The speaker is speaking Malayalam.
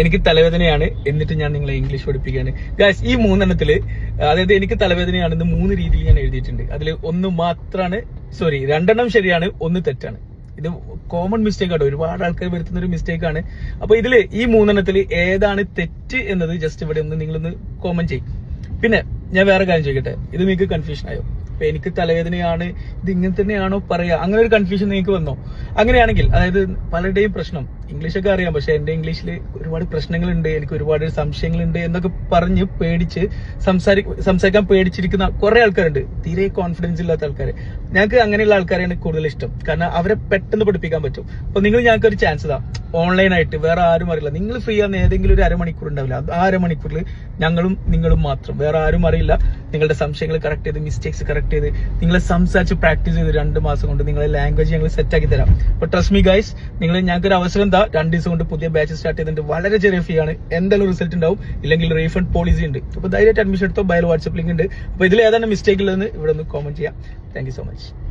എനിക്ക് തലവേദനയാണ് എന്നിട്ട് ഞാൻ നിങ്ങളെ ഇംഗ്ലീഷ് പഠിപ്പിക്കുകയാണ്. ഗായ്സ് ഈ മൂന്നെണ്ണത്തിൽ അതായത് എനിക്ക് തലവേദനയാണ് തലവേദനയാണെന്ന് മൂന്ന് രീതിയിൽ ഞാൻ എഴുതിയിട്ടുണ്ട്. അതിൽ ഒന്ന് മാത്രമാണ് സോറി രണ്ടെണ്ണം ശരിയാണ് ഒന്ന് തെറ്റാണ്. ഇത് കോമൺ മിസ്റ്റേക്ക് ആണ് ഒരുപാട് ആൾക്കാർ വരുത്തുന്ന ഒരു മിസ്റ്റേക്ക് ആണ്. അപ്പൊ ഇതിൽ ഈ മൂന്നെണ്ണത്തിൽ ഏതാണ് തെറ്റ് എന്നത് ജസ്റ്റ് ഇവിടെ ഒന്ന് നിങ്ങളൊന്ന് കോമൺ ചെയ്യും. പിന്നെ ഞാൻ വേറെ കാര്യം ചോദിക്കട്ടെ. ഇത് നിങ്ങൾക്ക് കൺഫ്യൂഷൻ ആയോ? അപ്പൊ എനിക്ക് തലവേദനയാണ് ഇത് ഇങ്ങനെ തന്നെയാണോ പറയാ? അങ്ങനെ ഒരു കൺഫ്യൂഷൻ നിങ്ങൾക്ക് വന്നോ? അങ്ങനെയാണെങ്കിൽ അതായത് പലരുടെയും പ്രശ്നം ഇംഗ്ലീഷൊക്കെ അറിയാം. പക്ഷെ എന്റെ ഇംഗ്ലീഷിൽ ഒരുപാട് പ്രശ്നങ്ങളുണ്ട്. എനിക്ക് ഒരുപാട് സംശയങ്ങളുണ്ട് എന്നൊക്കെ പറഞ്ഞ് പേടിച്ച് സംസാരി സംസാരിക്കാൻ പേടിച്ചിരിക്കുന്ന കുറെ ആൾക്കാരുണ്ട്. തീരെ കോൺഫിഡൻസ് ഇല്ലാത്ത ആൾക്കാർ ഞങ്ങൾക്ക് അങ്ങനെയുള്ള ആൾക്കാരെയാണ് കൂടുതൽ ഇഷ്ടം. കാരണം അവരെ പെട്ടെന്ന് പഠിപ്പിക്കാൻ പറ്റും. അപ്പൊ നിങ്ങൾ ഞങ്ങൾക്ക് ഒരു ചാൻസ് ഇതാ ഓൺലൈനായിട്ട് വേറെ ആരും അറിയില്ല. നിങ്ങൾ ഫ്രീ ആണ് ഏതെങ്കിലും ഒരു അരമണിക്കൂർ ഉണ്ടാവില്ല. ആ അരമണിക്കൂറിൽ ഞങ്ങളും നിങ്ങളും മാത്രം. വേറെ ആരും അറിയില്ല. നിങ്ങളുടെ സംശയങ്ങൾ കറക്റ്റ് ചെയ്ത് മിസ്റ്റേക്സ് കറക്റ്റ് ചെയ്ത് നിങ്ങളെ സംസാരിച്ച് പ്രാക്ടീസ് ചെയ്ത് രണ്ട് മാസം കൊണ്ട് നിങ്ങളെ ലാംഗ്വേജ് ഞങ്ങൾ സെറ്റ് ആക്കി തരാം. അപ്പൊ ട്രസ്റ്റ് മീ ഗൈസ് നിങ്ങൾ ഞങ്ങൾക്ക് ഒരു അവസരം എന്താ രണ്ട് ദിവസം കൊണ്ട് പുതിയ ബാച്ച് സ്റ്റാർട്ട് ചെയ്തിട്ടുണ്ട് വളരെ ചെറിയ ഫീ ആണ്. എന്തായാലും റിസൾട്ട് ഉണ്ടാവും. ഇല്ലെങ്കിൽ റീഫണ്ട് പോളിസി ഉണ്ട്. അപ്പോൾ ധൈര്യമായിട്ട് അഡ്മിഷൻ എടുത്തോ? ബയൽ വാട്സപ്പ് ലിങ്ക് ഉണ്ട്. അപ്പോൾ ഇതിൽ ഏതാണ് മിസ്റ്റേക്ക് ഉള്ളതെന്ന് ഇവിടെ ഒന്ന് കോമന്റ് ചെയ്യാം. Thank so much